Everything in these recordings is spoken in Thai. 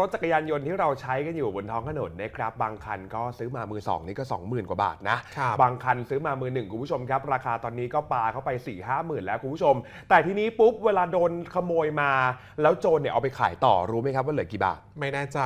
รถจักรยานยนต์ที่เราใช้กันอยู่บนท้องถนนนะครับบางคันก็ซื้อมามือสองนี่ก็ 20,000 กว่าบาทนะครับงคันซื้อมามือหนึ่งคุณผู้ชมครับ ราคาตอนนี้ก็ปาเข้าไป 4 5 0 0 0 0 แล้วคุณผู้ชม แต่ทีนี้ปุ๊บเวลาโดนขโมยมา แล้วโจรเนี่ยเอาไปขายต่อรู้ไหมครับว่าเหลือกี่บาท ไม่แน่ใจ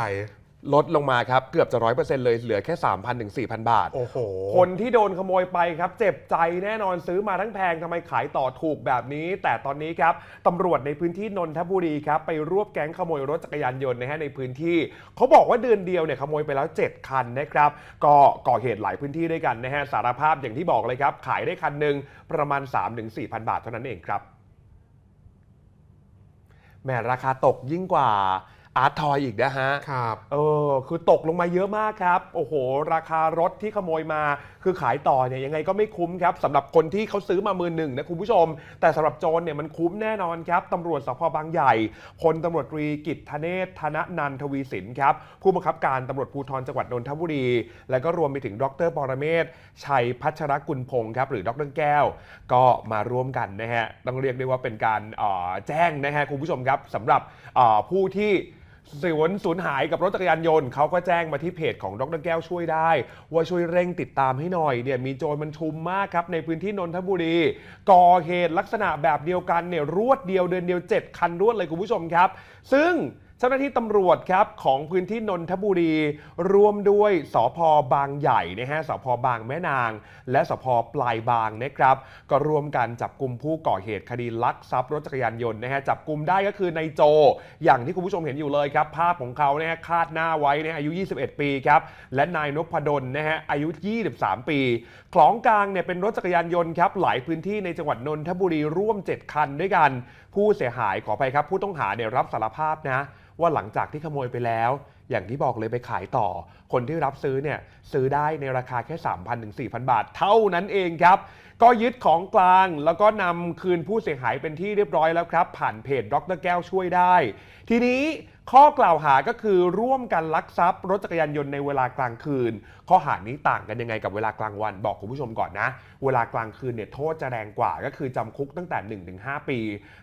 ลดลงมาครับ เกือบจะร้อยเปอร์เซ็นต์เลยเหลือแค่ 3,000ถึง4,000 บาท โอ้โห คนที่โดนขโมยไปครับ เจ็บใจแน่นอนซื้อมาทั้งแพงทำไมขายต่อถูกแบบนี้ แต่ตอนนี้ครับตำรวจในพื้นที่นนทบุรีครับไปรวบแก๊งขโมยรถจักรยานยนต์นะฮะในพื้นที่ เขาบอกว่าเดือนเดียวเนี่ยขโมยไปแล้ว 7 คันนะครับ ก็ก่อเหตุหลายพื้นที่ด้วยกันนะฮะสารภาพอย่างที่บอกเลยครับ ขายได้คันหนึ่งประมาณ 3-4,000 บาทเท่านั้นเองครับแหมราคาตกยิ่งกว่า อาร์ตทอยอีกนะฮะครับเออคือตกลงมาเยอะมากครับ โอ้โห ราคารถที่ขโมยมา คือขายต่อเนี่ยยังไงก็ไม่คุ้มครับสำหรับคนที่เขาซื้อมามือหนึ่งนะคุณผู้ชม แต่สำหรับโจรเนี่ยมันคุ้มแน่นอนครับตำรวจสพบางใหญ่พลตำรวจตรีกิตธเนศธนนันทวีสินครับ ผู้บังคับการตำรวจภูธรจังหวัดนนทบุรี แล้วก็รวมไปถึงดรปรเมศชัยพัชรกุลพงศ์ครับหรือดรแก้ว ก็มาร่วมกันนะฮะต้องเรียกได้ว่าเป็นการเอ่อแจ้งนะฮะคุณผู้ชมครับสำหรับเอ่อผู้ที่ สวนสูญหายกับรถจักรยานยนต์เขาก็แจ้งมาที่เพจของดรแก้วช่วยได้ ว่าช่วยเร่งติดตามให้หน่อยเนี่ยมีโจรมันชุมมากครับในพื้นที่นนทบุรีก่อเหตุลักษณะแบบเดียวกันเนี่ยรวดเดียวเดือนเดียว 7 คันรวดเลยคุณผู้ชมครับ ซึ่ง เจ้าหน้าที่ตำรวจครับของพื้นที่นนทบุรี ร่วมด้วยสพบางใหญ่นะฮะสพบางแม่นาง และสพปลายบางนะครับ ก็ร่วมกันจับกลุ่มผู้ก่อเหตุคดีลักทรัพย์รถจักรยานยนต์นะฮะจับกลุ่มได้ก็คือนายโจ อย่างที่คุณผู้ชมเห็นอยู่เลยครับภาพของเขาเนะฮะคาดหน้าไว้นะฮะอายุ 21 ปีครับและนายนพดลนะฮะอายุ 23 ปีของกลางเนี่ยเป็นรถจักรยานยนต์ครับหลายพื้นที่ในจังหวัดนนทบุรีร่วม 7 คันด้วยกัน ผู้เสียหายขอไปครับ ผู้ต้องหาเนี่ยรับสารภาพนะ ว่าหลังจากที่ขโมยไปแล้ว อย่างที่บอกเลยไปขายต่อ คนที่รับซื้อเนี่ยซื้อได้ในราคาแค่ 3,000ถึง4,000 บาทเท่านั้นเองครับ ก็ยึดของกลางแล้วก็นำคืนผู้เสียหายเป็นที่เรียบร้อยแล้วครับ ผ่านเพจดรแก้วช่วยได้ ทีนี้ ข้อกล่าวหาก็คือร่วมกันลักทรัพย์รถจักรยานยนต์ในเวลากลางคืน ข้อหานี้ต่างกันยังไงกับเวลากลางวัน บอกคุณผู้ชมก่อนนะ เวลากลางคืนเนี่ยโทษจะแรงกว่าก็คือจำคุกตั้งแต่ 1-5 ปี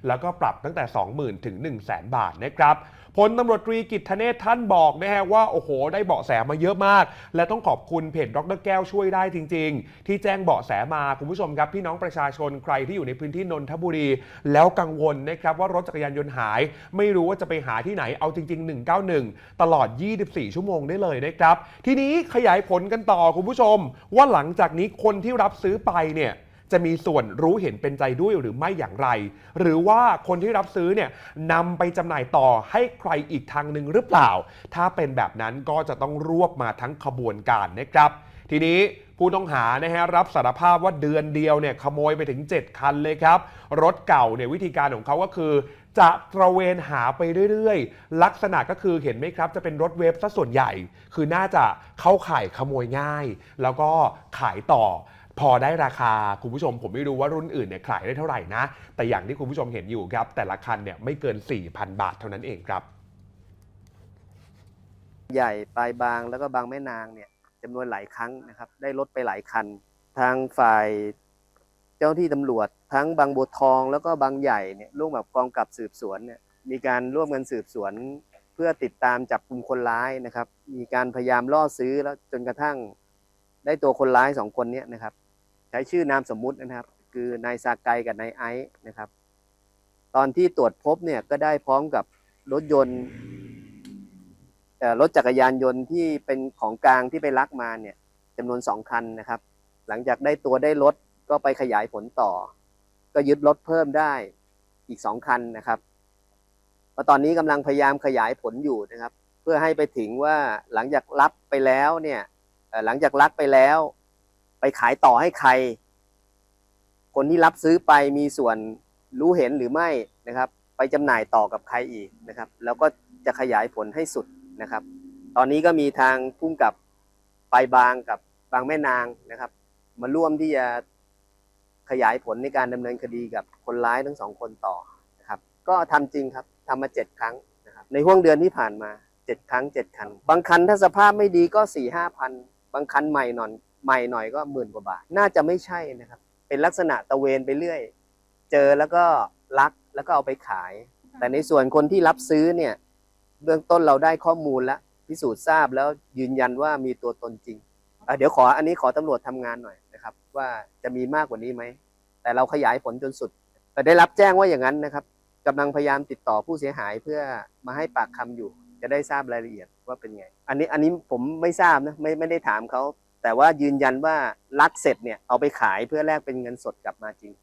แล้วก็ปรับตั้งแต่ 20,000ถึง1 0 0 0 0แบาทนะครับพลตำรวจตรีกิตธเนศท่านบอกนะฮะว่าโอ้โห ได้เบาะแสมาเยอะมาก และต้องขอบคุณเพจดรแก้วช่วยได้จริง ๆ ที่แจ้งเบาะแสมาคุณผู้ชมครับพี่น้องประชาชนใครที่อยู่ในพื้นที่นนทบุรี แล้วกังวลนะครับว่ารถจักรยานยนต์หาย ไม่รู้ว่าจะไปหาที่ไหนเอาจริง ๆ 191 ตลอด 24 ชั่วโมงได้เลยนะครับ ทีนี้ขยายผลกันต่อคุณผู้ชม ว่าหลังจากนี้คนที่รับซื้อไปเนี่ยจะมีส่วนรู้เห็นเป็นใจด้วยหรือไม่อย่างไร หรือว่าคนที่รับซื้อเนี่ยนำไปจำหน่ายต่อให้ใครอีกทางหนึ่งหรือเปล่า ถ้าเป็นแบบนั้นก็จะต้องรวบมาทั้งขบวนการนะครับ ทีนี้ผู้ต้องหานะฮะรับสารภาพว่าเดือนเดียวเนี่ยขโมยไปถึง 7 คันเลยครับ รถเก่าเนี่ยวิธีการของเขาก็คือ จะตระเวนหาไปเรื่อยๆ ลักษณะก็คือเห็นไหมครับ จะเป็นรถเวฟซะส่วนใหญ่ คือน่าจะเข้าข่ายขโมยง่าย แล้วก็ขายต่อพอได้ราคาคุณผู้ชมผมไม่รู้ว่ารุ่นอื่นเนี่ยขายได้เท่าไหร่นะ แต่อย่างที่คุณผู้ชมเห็นอยู่ครับ แต่ละคันเนี่ยไม่เกิน 4,000 บาทเท่านั้นเองครับ ใหญ่ปลายบางแล้วก็บางแม่นางเนี่ย จำนวนหลายครั้งนะครับ ได้รถไปหลายคัน ทางฝ่ายเจ้าหน้าที่ตำรวจ ทั้งบางบัวทองแล้วก็บางใหญ่เนี่ยร่วมกับกองกับสืบสวนเนี่ยมีการร่วมกันสืบสวน เพื่อติดตามจับกลุ่มคนร้ายนะครับ มีการพยายามล่อซื้อแล้วจนกระทั่งได้ตัวคนร้ายสองคนเนี้นะครับ ใช้ชื่อนามสมมุตินะครับ คือนายซาไกกับนายไอซ์นะครับ ตอนที่ตรวจพบเนี่ยก็ได้พร้อมกับรถยนต์ รถจักรยานยนต์ที่เป็นของกลางที่ไปลักมาเนี่ยจำนวนสองคันนะครับ หลังจากได้ตัวได้รถก็ไปขยายผลต่อ ก็ยึดรถเพิ่มได้อีกสองคันนะครับพราะตอนนี้กำลังพยายามขยายผลอยู่นะครับ เพื่อให้ไปถึงว่าหลังจากรับไปแล้วเนี่ยหลังจากลักไปแล้ว ไปขายต่อให้ใคร คนที่รับซื้อไปมีส่วนรู้เห็นหรือไม่นะครับ ไปจำหน่ายต่อกับใครอีกนะครับ แล้วก็จะขยายผลให้สุด นะครับ ตอนนี้ก็มีทางพุ่งกับไปบางกับบางแม่นางนะครับ มาร่วมที่จะขยายผลในการดำเนินคดีกับคนร้ายทั้งสองคนต่อนะครับ ก็ทำจริงครับทำมาเจ็ดครั้งนะครับในห่วงเดือนที่ผ่านมาเจ็ดครั้งเจ็ดคัน บางคันถ้าสภาพไม่ดีก็สี่ห้าพันบางคันใหม่หน่อยใหม่หน่อยก็หมื่นกว่าบาท น่าจะไม่ใช่นะครับ เป็นลักษณะตะเวนไปเรื่อย เจอแล้วก็ลักแล้วก็เอาไปขาย แต่ในส่วนคนที่รับซื้อเนี่ย เบื้องต้นเราได้ข้อมูลแล้วพิสูจน์ทราบแล้วยืนยันว่ามีตัวตนจริงเดี๋ยวขออันนี้ขอตำรวจทำงานหน่อยนะครับ ว่าจะมีมากกว่านี้ไหม แต่เราขยายผลจนสุด แต่ได้รับแจ้งว่าอย่างนั้นนะครับกำลังพยายามติดต่อผู้เสียหายเพื่อมาให้ปากคำอยู่ จะได้ทราบรายละเอียดว่าเป็นไง อันนี้อันนี้ผมไม่ทราบนะไม่ไม่ได้ถามเขาแต่ว่ายืนยันว่าลักเสร็จเนี่ยเอาไปขายเพื่อแลกเป็นเงินสดกลับมาจริง